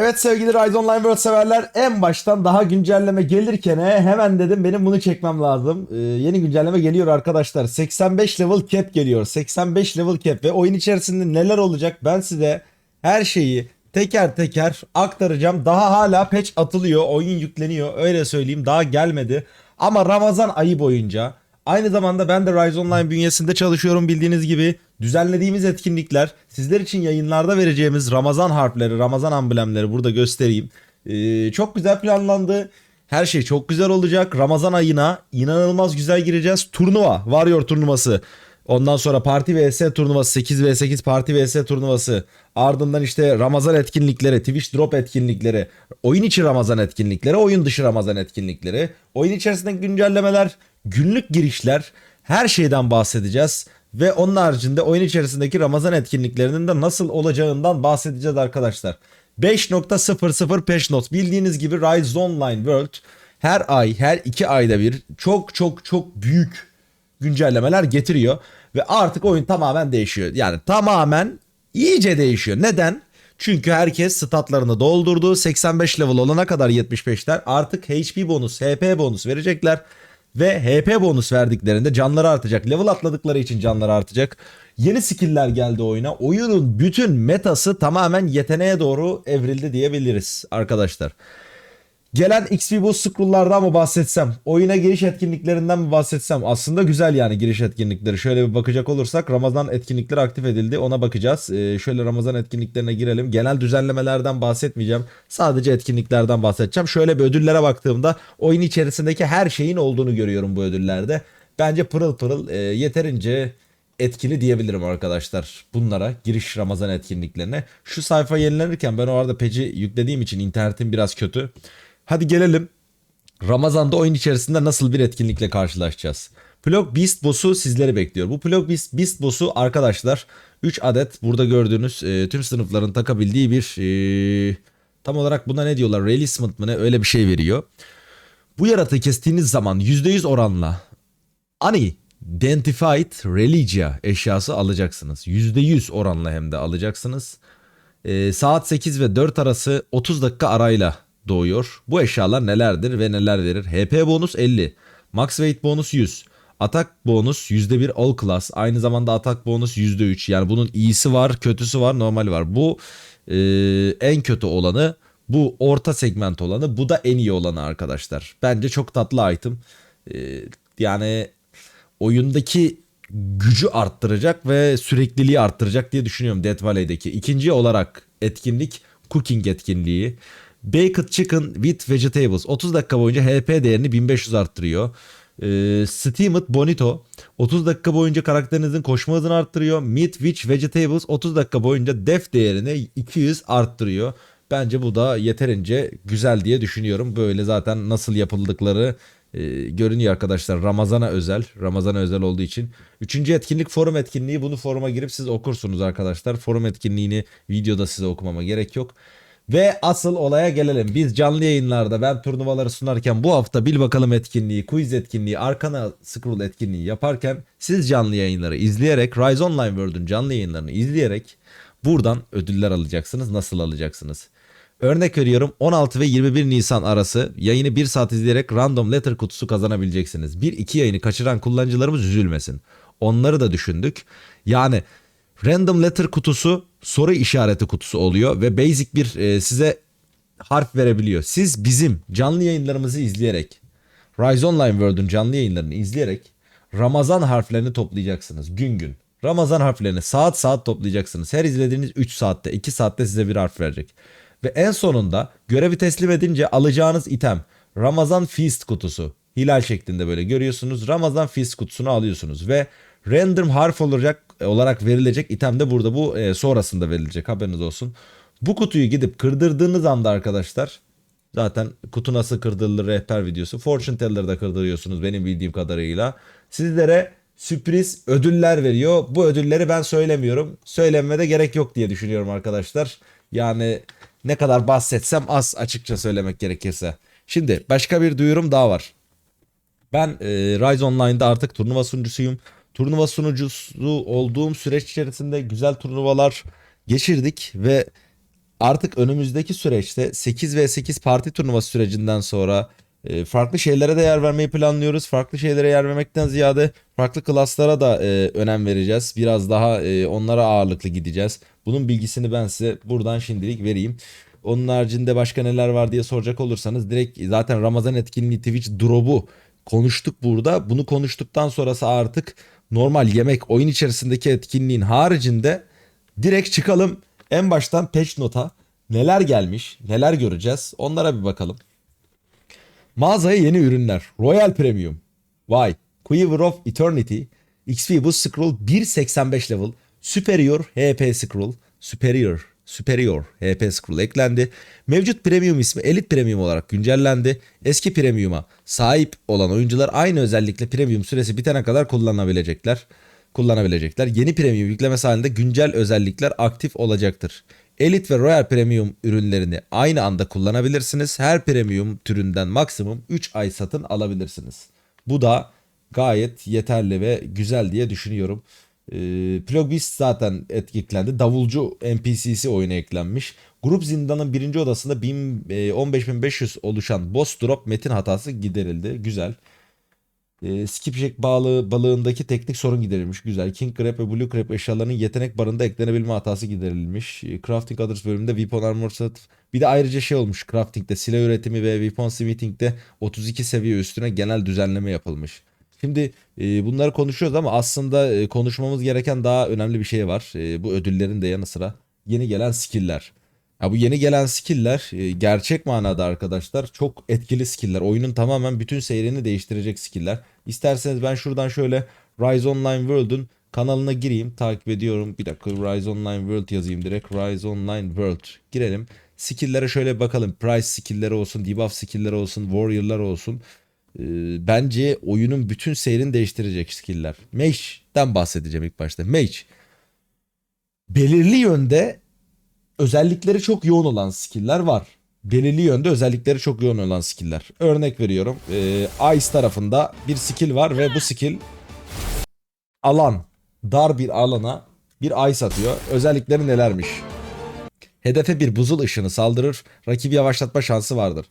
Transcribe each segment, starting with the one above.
Evet sevgili Rise Online World severler en baştan daha güncelleme gelirken hemen dedim benim bunu çekmem lazım. Ee, yeni güncelleme geliyor arkadaşlar. 85 level cap geliyor. 85 level cap ve oyun içerisinde neler olacak ben size her şeyi teker teker aktaracağım. Daha hala patch atılıyor, oyun yükleniyor öyle söyleyeyim daha gelmedi. Ama Ramazan ayı boyunca Aynı zamanda ben de Rise Online bünyesinde çalışıyorum bildiğiniz gibi. Düzenlediğimiz etkinlikler, sizler için yayınlarda vereceğimiz Ramazan harfleri, Ramazan amblemleri burada göstereyim. Ee, çok güzel planlandı. Her şey çok güzel olacak. Ramazan ayına inanılmaz güzel gireceğiz. Turnuva, Warrior turnuvası. Ondan sonra Parti vs turnuvası 8 vs 8 Parti vs turnuvası. Ardından işte Ramazan etkinlikleri, Twitch drop etkinlikleri, oyun içi Ramazan etkinlikleri, oyun dışı Ramazan etkinlikleri, oyun içerisindeki güncellemeler, günlük girişler her şeyden bahsedeceğiz. Ve onun haricinde oyun içerisindeki Ramazan etkinliklerinin de nasıl olacağından bahsedeceğiz arkadaşlar. 5.00 patch notes bildiğiniz gibi Rise Online World her ay her iki ayda bir çok çok çok büyük güncellemeler getiriyor. Ve artık oyun tamamen değişiyor. Yani tamamen iyice değişiyor. Neden? Çünkü herkes statlarını doldurdu. 85 level olana kadar 75'ler artık HP bonus, HP bonus verecekler. Ve HP bonus verdiklerinde canları artacak. Level atladıkları için canları artacak. Yeni skill'ler geldi oyuna. Oyunun bütün metası tamamen yeteneğe doğru evrildi diyebiliriz arkadaşlar. Gelen Boost scroll'lardan mı bahsetsem? Oyuna giriş etkinliklerinden mi bahsetsem? Aslında güzel yani giriş etkinlikleri. Şöyle bir bakacak olursak Ramazan etkinlikleri aktif edildi. Ona bakacağız. Ee, şöyle Ramazan etkinliklerine girelim. Genel düzenlemelerden bahsetmeyeceğim. Sadece etkinliklerden bahsedeceğim. Şöyle bir ödüllere baktığımda oyun içerisindeki her şeyin olduğunu görüyorum bu ödüllerde. Bence pırıl pırıl e, yeterince etkili diyebilirim arkadaşlar. Bunlara giriş Ramazan etkinliklerine. Şu sayfa yenilenirken ben o arada peci yüklediğim için internetim biraz kötü. Hadi gelelim. Ramazan'da oyun içerisinde nasıl bir etkinlikle karşılaşacağız? Plog Beast Boss'u sizleri bekliyor. Bu Plog Beast, Beast Boss'u arkadaşlar 3 adet burada gördüğünüz e, tüm sınıfların takabildiği bir e, tam olarak buna ne diyorlar? Releasement mı ne öyle bir şey veriyor. Bu yaratığı kestiğiniz zaman %100 oranla Unidentified Religia eşyası alacaksınız. %100 oranla hem de alacaksınız. E, saat 8 ve 4 arası 30 dakika arayla doğuyor. Bu eşyalar nelerdir ve neler verir? HP bonus 50. Max weight bonus 100. Atak bonus %1 all class. Aynı zamanda atak bonus %3. Yani bunun iyisi var, kötüsü var, normali var. Bu e, en kötü olanı. Bu orta segment olanı. Bu da en iyi olanı arkadaşlar. Bence çok tatlı item. E, yani oyundaki gücü arttıracak ve sürekliliği arttıracak diye düşünüyorum Death Valley'deki. İkinci olarak etkinlik cooking etkinliği. Baked Chicken with Vegetables 30 dakika boyunca HP değerini 1500 arttırıyor. Ee, Steamed Bonito 30 dakika boyunca karakterinizin koşma hızını arttırıyor. Meat with Vegetables 30 dakika boyunca def değerini 200 arttırıyor. Bence bu da yeterince güzel diye düşünüyorum. Böyle zaten nasıl yapıldıkları e, görünüyor arkadaşlar. Ramazana özel. Ramazana özel olduğu için. Üçüncü etkinlik forum etkinliği. Bunu foruma girip siz okursunuz arkadaşlar. Forum etkinliğini videoda size okumama gerek yok. Ve asıl olaya gelelim. Biz canlı yayınlarda ben turnuvaları sunarken bu hafta bil bakalım etkinliği, quiz etkinliği, arkana scroll etkinliği yaparken siz canlı yayınları izleyerek Rise Online World'un canlı yayınlarını izleyerek buradan ödüller alacaksınız. Nasıl alacaksınız? Örnek veriyorum 16 ve 21 Nisan arası yayını 1 saat izleyerek random letter kutusu kazanabileceksiniz. 1-2 yayını kaçıran kullanıcılarımız üzülmesin. Onları da düşündük. Yani random letter kutusu soru işareti kutusu oluyor ve basic bir e, size harf verebiliyor. Siz bizim canlı yayınlarımızı izleyerek Rise Online World'un canlı yayınlarını izleyerek Ramazan harflerini toplayacaksınız gün gün. Ramazan harflerini saat saat toplayacaksınız. Her izlediğiniz 3 saatte 2 saatte size bir harf verecek. Ve en sonunda görevi teslim edince alacağınız item Ramazan Feast kutusu. Hilal şeklinde böyle görüyorsunuz. Ramazan Feast kutusunu alıyorsunuz ve random harf olacak olarak verilecek item de burada bu e, sonrasında verilecek haberiniz olsun. Bu kutuyu gidip kırdırdığınız anda arkadaşlar zaten kutu nasıl kırdırılır rehber videosu. Fortune Teller'da kırdırıyorsunuz benim bildiğim kadarıyla. Sizlere sürpriz ödüller veriyor. Bu ödülleri ben söylemiyorum. Söylenmede gerek yok diye düşünüyorum arkadaşlar. Yani ne kadar bahsetsem az açıkça söylemek gerekirse. Şimdi başka bir duyurum daha var. Ben e, Rise Online'da artık turnuva sunucusuyum. Turnuva sunucusu olduğum süreç içerisinde güzel turnuvalar geçirdik ve artık önümüzdeki süreçte 8 ve 8 parti turnuvası sürecinden sonra e, farklı şeylere de yer vermeyi planlıyoruz. Farklı şeylere yer vermekten ziyade farklı klaslara da e, önem vereceğiz. Biraz daha e, onlara ağırlıklı gideceğiz. Bunun bilgisini ben size buradan şimdilik vereyim. Onun haricinde başka neler var diye soracak olursanız direkt zaten Ramazan etkinliği Twitch drop'u konuştuk burada. Bunu konuştuktan sonrası artık normal yemek oyun içerisindeki etkinliğin haricinde direkt çıkalım en baştan patch nota neler gelmiş neler göreceğiz onlara bir bakalım. Mağazaya yeni ürünler. Royal Premium. Vay. Quiver of Eternity. XP Boost Scroll 1.85 level. Superior HP Scroll. Superior. Superior HP Scroll eklendi. Mevcut Premium ismi Elite Premium olarak güncellendi. Eski Premium'a sahip olan oyuncular aynı özellikle Premium süresi bitene kadar kullanabilecekler. Kullanabilecekler. Yeni Premium yüklemesi halinde güncel özellikler aktif olacaktır. Elite ve Royal Premium ürünlerini aynı anda kullanabilirsiniz. Her premium türünden maksimum 3 ay satın alabilirsiniz. Bu da gayet yeterli ve güzel diye düşünüyorum. Ee, Beast zaten etkiklendi. Davulcu NPC'si oyuna eklenmiş. Grup Zindan'ın birinci odasında 1000, e, 15.500 oluşan boss drop metin hatası giderildi. Güzel. E, Skipjack balığı, balığındaki teknik sorun giderilmiş. Güzel. King Crab ve Blue Crab eşyalarının yetenek barında eklenebilme hatası giderilmiş. E, Crafting Others bölümünde Weapon Armor Set. Bir de ayrıca şey olmuş. Crafting'de silah üretimi ve Weapon Smithing'de 32 seviye üstüne genel düzenleme yapılmış. Şimdi e, bunları konuşuyoruz ama aslında e, konuşmamız gereken daha önemli bir şey var. E, bu ödüllerin de yanı sıra yeni gelen skill'ler. Ya bu yeni gelen skill'ler e, gerçek manada arkadaşlar çok etkili skill'ler. Oyunun tamamen bütün seyrini değiştirecek skill'ler. İsterseniz ben şuradan şöyle Rise Online World'un kanalına gireyim. Takip ediyorum. Bir dakika Rise Online World yazayım direkt. Rise Online World. Girelim. Skill'lere şöyle bakalım. Price skill'leri olsun, debuff skill'leri olsun, warrior'lar olsun. Ee, bence oyunun bütün seyrini değiştirecek skill'ler. Mage'den bahsedeceğim ilk başta. Mage. Belirli yönde özellikleri çok yoğun olan skill'ler var. Belirli yönde özellikleri çok yoğun olan skill'ler. Örnek veriyorum. Ee, Ice tarafında bir skill var ve bu skill alan, dar bir alana bir ice atıyor. Özellikleri nelermiş? Hedefe bir buzul ışını saldırır. Rakibi yavaşlatma şansı vardır.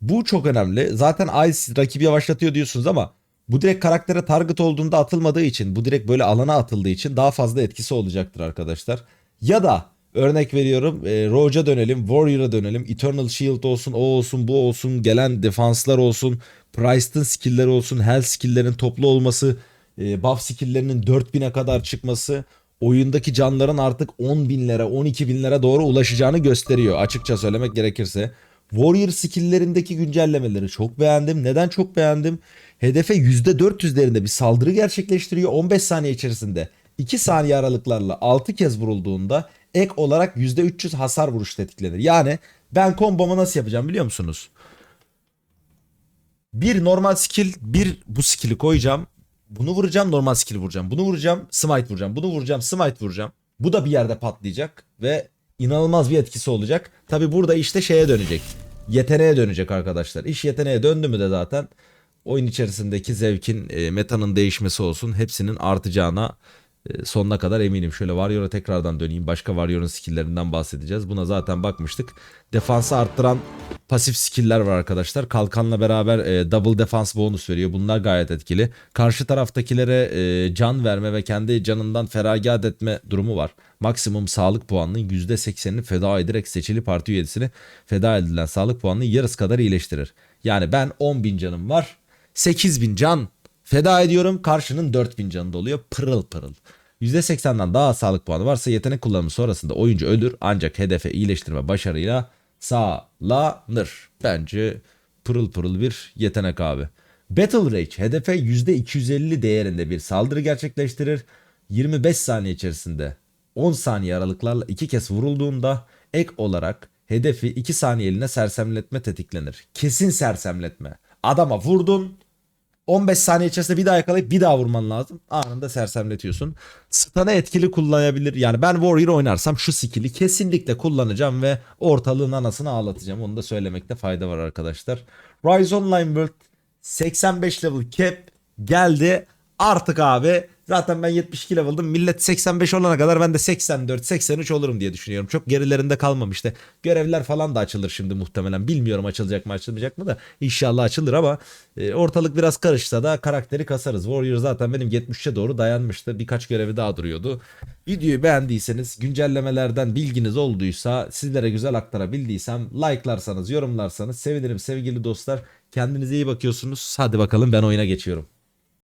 Bu çok önemli. Zaten Ice rakibi yavaşlatıyor diyorsunuz ama bu direkt karaktere target olduğunda atılmadığı için, bu direkt böyle alana atıldığı için daha fazla etkisi olacaktır arkadaşlar. Ya da örnek veriyorum e, Rogue'a dönelim, Warrior'a dönelim. Eternal Shield olsun, o olsun, bu olsun, gelen defanslar olsun, Price'ın skill'leri olsun, health skill'lerin toplu olması, e, buff skill'lerinin 4000'e kadar çıkması oyundaki canların artık 10 binlere 12 binlere doğru ulaşacağını gösteriyor açıkça söylemek gerekirse. Warrior skill'lerindeki güncellemeleri çok beğendim. Neden çok beğendim? Hedefe %400 değerinde bir saldırı gerçekleştiriyor 15 saniye içerisinde. 2 saniye aralıklarla 6 kez vurulduğunda ek olarak %300 hasar vuruş tetiklenir. Yani ben kombomu nasıl yapacağım biliyor musunuz? Bir normal skill, bir bu skill'i koyacağım. Bunu vuracağım, normal skill vuracağım. Bunu vuracağım, smite vuracağım. Bunu vuracağım, smite vuracağım. Bu da bir yerde patlayacak ve inanılmaz bir etkisi olacak. Tabi burada işte şeye dönecek. Yeteneğe dönecek arkadaşlar. İş yeteneğe döndü mü de zaten oyun içerisindeki zevkin, e, metanın değişmesi olsun hepsinin artacağına sonuna kadar eminim. Şöyle Warrior'a tekrardan döneyim. Başka Warrior'ın skill'lerinden bahsedeceğiz. Buna zaten bakmıştık. Defansı arttıran pasif skill'ler var arkadaşlar. Kalkanla beraber e, double defans bonus veriyor. Bunlar gayet etkili. Karşı taraftakilere e, can verme ve kendi canından feragat etme durumu var. Maksimum sağlık puanının %80'ini feda ederek seçili parti üyesini feda edilen sağlık puanının yarısı kadar iyileştirir. Yani ben 10.000 canım var. 8.000 can feda ediyorum. Karşının 4.000 canı da oluyor. Pırıl pırıl. %80'den daha sağlık puanı varsa yetenek kullanımı sonrasında oyuncu ölür ancak hedefe iyileştirme başarıyla sağlanır. Bence pırıl pırıl bir yetenek abi. Battle Rage hedefe %250 değerinde bir saldırı gerçekleştirir. 25 saniye içerisinde 10 saniye aralıklarla iki kez vurulduğunda ek olarak hedefi 2 saniyeliğine sersemletme tetiklenir. Kesin sersemletme. Adama vurdun 15 saniye içerisinde bir daha yakalayıp bir daha vurman lazım. Anında sersemletiyorsun. Stun'ı etkili kullanabilir. Yani ben Warrior oynarsam şu skill'i kesinlikle kullanacağım ve ortalığın anasını ağlatacağım. Onu da söylemekte fayda var arkadaşlar. Rise Online World 85 level cap geldi. Artık abi Zaten ben 72 level'dım. Millet 85 olana kadar ben de 84, 83 olurum diye düşünüyorum. Çok gerilerinde kalmam işte. Görevler falan da açılır şimdi muhtemelen. Bilmiyorum açılacak mı açılmayacak mı da. İnşallah açılır ama e, ortalık biraz karışsa da karakteri kasarız. Warrior zaten benim 70'e doğru dayanmıştı. Birkaç görevi daha duruyordu. Videoyu beğendiyseniz, güncellemelerden bilginiz olduysa, sizlere güzel aktarabildiysem like'larsanız, yorumlarsanız sevinirim sevgili dostlar. Kendinize iyi bakıyorsunuz. Hadi bakalım ben oyuna geçiyorum.